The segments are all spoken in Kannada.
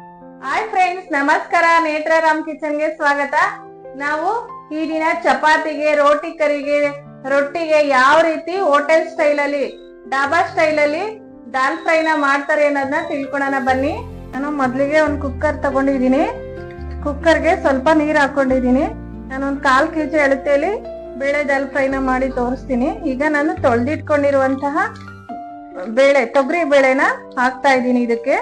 ಹಾಯ್ ಫ್ರೆಂಡ್ಸ್ ನಮಸ್ಕಾರ. ನೇತ್ರಾರಾಮ್ ಕಿಚನ್ಗೆ ಸ್ವಾಗತ. ನಾವು ಈ ದಿನ ಚಪಾತಿಗೆ, ರೋಟಿ ಕರಿಗೆ, ರೊಟ್ಟಿಗೆ ಯಾವ ರೀತಿ ಹೋಟೆಲ್ ಸ್ಟೈಲ್ ಅಲ್ಲಿ, ಡಾಬಾ ಸ್ಟೈಲ್ ಅಲ್ಲಿ ದಾಲ್ ಫ್ರೈನ ಮಾಡ್ತಾರೆ ಅನ್ನೋದನ್ನ ತಿಳ್ಕೊಳೋಣ ಬನ್ನಿ. ನಾನು ಮೊದ್ಲಿಗೆ ಒಂದು ಕುಕ್ಕರ್ ತಗೊಂಡಿದ್ದೀನಿ. ಕುಕ್ಕರ್ಗೆ ಸ್ವಲ್ಪ ನೀರು ಹಾಕೊಂಡಿದ್ದೀನಿ. ನಾನು ಒಂದು ಕಾಲ್ ಕೆಜಿ ಅಳತೆಯಲ್ಲಿ ಬೇಳೆ ದಾಲ್ ಫ್ರೈನ ಮಾಡಿ ತೋರಿಸ್ತೀನಿ. ಈಗ ನಾನು ತೊಳೆದಿಟ್ಕೊಂಡಿರುವಂತಹ ಬೇಳೆ, ತೊಗರಿ ಬೇಳೆನ ಹಾಕ್ತಾ ಇದ್ದೀನಿ ಇದಕ್ಕೆ.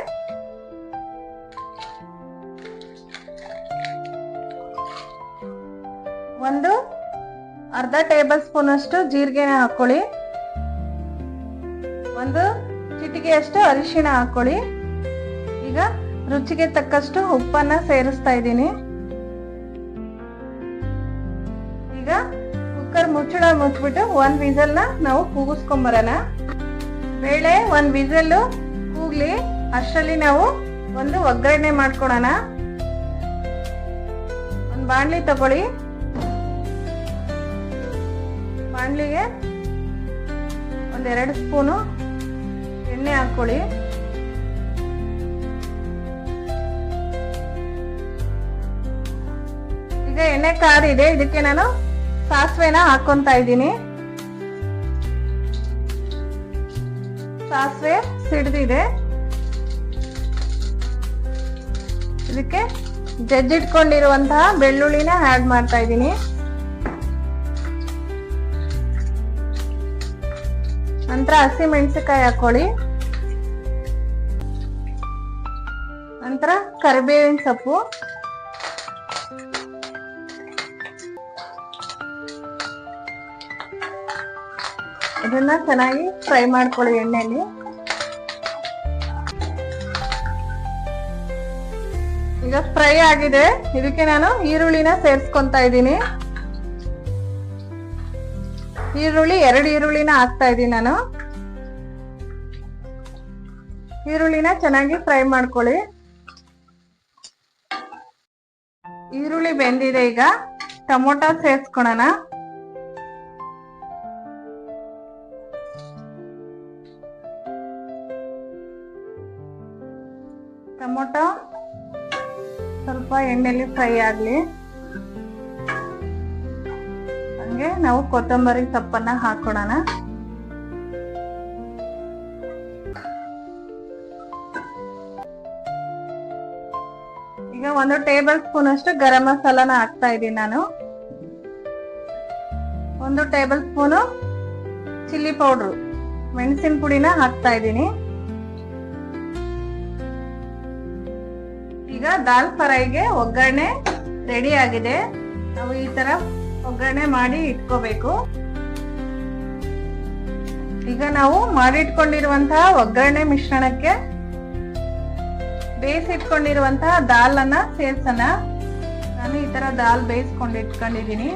ಒಂದು ಅರ್ಧ ಟೇಬಲ್ ಸ್ಪೂನ್ ಅಷ್ಟು ಜೀರಿಗೆನ ಹಾಕೊಳ್ಳಿ. ಒಂದು ಚಿಟಿಕೆಯಷ್ಟು ಅರಿಶಿಣ ಹಾಕೊಳ್ಳಿ. ಈಗ ರುಚಿಗೆ ತಕ್ಕಷ್ಟು ಉಪ್ಪನ್ನ ಸೇರಿಸ್ತಾ ಇದ್ದೀನಿ. ಈಗ ಕುಕ್ಕರ್ ಮುಚ್ಚಳ ಮುಚ್ಚಿಬಿಟ್ಟು ಒಂದ್ ವಿಸಲ್ನ ನಾವು ಕೂಗಿಸ್ಕೊಂಬರೋಣ ಬೇಳೆ ಒಂದ್ ವಿಸಲ್ ಕೂಗ್ಲಿ, ಅಷ್ಟರಲ್ಲಿ ನಾವು ಒಂದು ಒಗ್ಗರಣೆ ಮಾಡ್ಕೊಳೋಣ. ಒಂದ್ ಬಾಣಲಿ ತಗೊಳ್ಳಿ. ಬಾಣ್ಲಿಗೆ ಒಂದೆರಡು ಸ್ಪೂನು ಎಣ್ಣೆ ಹಾಕ್ಕೊಳ್ಳಿ. ಈಗ ಎಣ್ಣೆ ಕಾದಿದೆ ಇದಕ್ಕೆ ನಾನು ಸಾಸಿವೆನ ಹಾಕೊಂತ ಇದ್ದೀನಿ. ಸಾಸಿವೆ ಸಿಡ್ದಿದೆ. ಇದಕ್ಕೆ ಜಜ್ಜಿಟ್ಕೊಂಡಿರುವಂತಹ ಬೆಳ್ಳುಳ್ಳಿನ ಆ್ಯಡ್ ಮಾಡ್ತಾ ಇದ್ದೀನಿ. ನಂತರ ಹಸಿ ಮೆಣಸಿನಕಾಯಿ ಹಾಕೊಳ್ಳಿ. ನಂತರ ಕರಿಬೇವಿನ ಸೊಪ್ಪು. ಇದನ್ನ ಚೆನ್ನಾಗಿ ಫ್ರೈ ಮಾಡ್ಕೊಳ್ಳಿ ಎಣ್ಣೆಯಲ್ಲಿ. ಈಗ ಫ್ರೈ ಆಗಿದೆ. ಇದಕ್ಕೆ ನಾನು ಈರುಳ್ಳಿನ ಸೇರಿಸ್ಕೊಂತ ಇದ್ದೀನಿ. ಈರುಳ್ಳಿ, ಎರಡು ಈರುಳ್ಳಿನ ಹಾಕ್ತಾ ಇದ್ದೀನಿ ನಾನು. ಈರುಳ್ಳಿನ ಚೆನ್ನಾಗಿ ಫ್ರೈ ಮಾಡ್ಕೊಳ್ಳಿ. ಈರುಳ್ಳಿ ಬೆಂದಿದೆ ಈಗ. ಟೊಮೊಟೊ ಸೇರ್ಸ್ಕೊಳೋಣ. ಟೊಮೊಟೊ ಸ್ವಲ್ಪ ಎಣ್ಣೆಲಿ ಫ್ರೈ ಆಗ್ಲಿ. ಹಂಗೆ ನಾವು ಕೊತ್ತಂಬರಿ ಸೊಪ್ಪನ್ನ ಹಾಕೊಳ್ಳೋಣ ಈಗ ಒಂದು ಟೇಬಲ್ ಸ್ಪೂನ್ ಅಷ್ಟು ಗರಂ ಮಸಾಲಾನ ಹಾಕ್ತಾ ಇದ್ದೀನಿ ನಾನು. ಒಂದು ಟೇಬಲ್ ಸ್ಪೂನು ಚಿಲ್ಲಿ ಪೌಡ್ರು, ಮೆಣಸಿನ ಪುಡಿನ ಹಾಕ್ತಾ ಇದ್ದೀನಿ. ಈಗ ದಾಲ್ ಫ್ರೈಗೆ ಒಗ್ಗರಣೆ ರೆಡಿ ಆಗಿದೆ. ನಾವು ಈ ತರ ಒಗ್ಗರಣೆ ಮಾಡಿ ಇಟ್ಕೋಬೇಕು. ಈಗ ನಾವು ಮಾಡಿಟ್ಕೊಂಡಿರುವಂತಹ ಒಗ್ಗರಣೆ ಮಿಶ್ರಣಕ್ಕೆ ಬೇಯಿಸಿಟ್ಕೊಂಡಿರುವಂತಹ ದಾಲ್ ಅನ್ನ ಸೇರ್ಸೋಣ. ನಾನು ಈ ತರ ದಾಲ್ ಬೇಯಿಸ್ಕೊಂಡು ಇಟ್ಕೊಂಡಿದ್ದೀನಿ.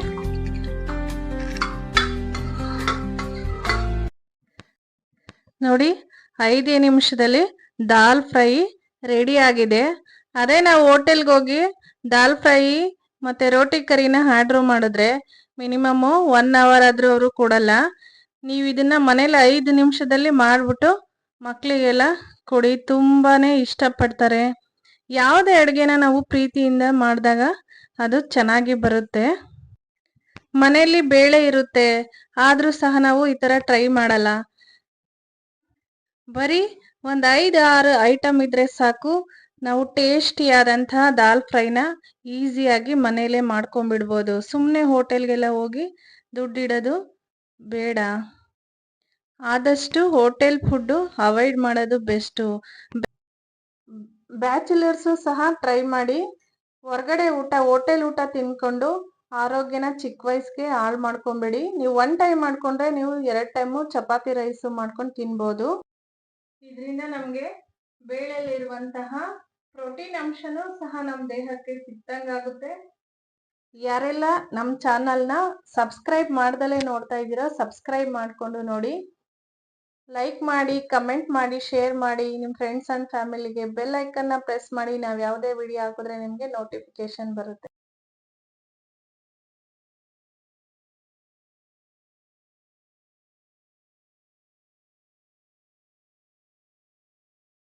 ನೋಡಿ, ಐದೇ ನಿಮಿಷದಲ್ಲಿ ದಾಲ್ ಫ್ರೈ ರೆಡಿ ಆಗಿದೆ. ಅದೇ ನಾವು ಹೋಟೆಲ್ಗೆ ಹೋಗಿ ದಾಲ್ ಫ್ರೈ ಮತ್ತೆ ರೋಟಿ ಕರಿನ ಆರ್ಡ್ರ್ ಮಾಡಿದ್ರೆ ಮಿನಿಮಮ್ ಒನ್ ಅವರ್ ಆದ್ರೂ ಅವರು ಕೊಡಲ್ಲ. ನೀವು ಇದನ್ನ ಮನೇಲಿ ಐದು ನಿಮಿಷದಲ್ಲಿ ಮಾಡಿಬಿಟ್ಟು ಮಕ್ಕಳಿಗೆಲ್ಲ ಕೊಡಿ, ತುಂಬಾನೇ ಇಷ್ಟಪಡ್ತಾರೆ. ಯಾವುದೇ ಅಡುಗೆನ ನಾವು ಪ್ರೀತಿಯಿಂದ ಮಾಡಿದಾಗ ಅದು ಚೆನ್ನಾಗಿ ಬರುತ್ತೆ. ಮನೆಯಲ್ಲಿ ಬೇಳೆ ಇರುತ್ತೆ, ಆದ್ರೂ ಸಹ ನಾವು ಈ ತರ ಟ್ರೈ ಮಾಡಲ್ಲ. ಬರೀ ಒಂದು ಐದು, ಆರು ಐಟಮ್ ಇದ್ರೆ ಸಾಕು. ನಾವು ಟೇಸ್ಟಿಯಾದಂತಹ ದಾಲ್ ಫ್ರೈನ ಈಸಿಯಾಗಿ ಮನೆಯಲ್ಲೇ ಮಾಡ್ಕೊಂಬಿಡ್ಬೋದು ಸುಮ್ಮನೆ ಹೋಟೆಲ್ಗೆಲ್ಲ ಹೋಗಿ ದುಡ್ಡಿಡೋದು ಬೇಡ. ಆದಷ್ಟು ಹೋಟೆಲ್ ಫುಡ್ಡು ಅವಾಯ್ಡ್ ಮಾಡೋದು ಬೆಸ್ಟು. ಬ್ಯಾಚುಲರ್ಸು ಸಹ ಟ್ರೈ ಮಾಡಿ. ಹೊರಗಡೆ ಊಟ, ಹೋಟೆಲ್ ಊಟ ತಿನ್ಕೊಂಡು ಆರೋಗ್ಯನ ಚಿಕ್ಕ ವಯಸ್ಸಿಗೆ ಹಾಳು ಮಾಡ್ಕೊಂಬೇಡಿ. ನೀವು ಒನ್ ಟೈಮ್ ಮಾಡ್ಕೊಂಡ್ರೆ ನೀವು ಎರಡು ಟೈಮು ಚಪಾತಿ ರೈಸು ಮಾಡ್ಕೊಂಡು ತಿನ್ಬೋದು. ಇದರಿಂದ ನಮಗೆ ಬೇಳೆಯಲ್ಲಿರುವಂತಹ ಪ್ರೋಟೀನ್ ಅಂಶನೂ ಸಹ ನಮ್ಮ ದೇಹಕ್ಕೆ ಸಿಕ್ತಂಗಾಗುತ್ತೆ ಯಾರೆಲ್ಲ ನಮ್ಮ ಚಾನಲ್ನ ಸಬ್ಸ್ಕ್ರೈಬ್ ಮಾಡ್ದಲೇ ನೋಡ್ತಾ ಇದ್ದೀರಾ ಸಬ್ಸ್ಕ್ರೈಬ್ ಮಾಡಿಕೊಂಡು ನೋಡಿ. ಲೈಕ್ ಮಾಡಿ, ಕಮೆಂಟ್ ಮಾಡಿ, ಶೇರ್ ಮಾಡಿ ನಿಮ್ಮ ಫ್ರೆಂಡ್ಸ್ ಆ್ಯಂಡ್ ಫ್ಯಾಮಿಲಿಗೆ ಬೆಲ್ ಐಕನ್ನ ಪ್ರೆಸ್ ಮಾಡಿ. ನಾವು ಯಾವುದೇ ವಿಡಿಯೋ ಹಾಕಿದ್ರೆ ನಿಮಗೆ ನೋಟಿಫಿಕೇಶನ್ ಬರುತ್ತೆ.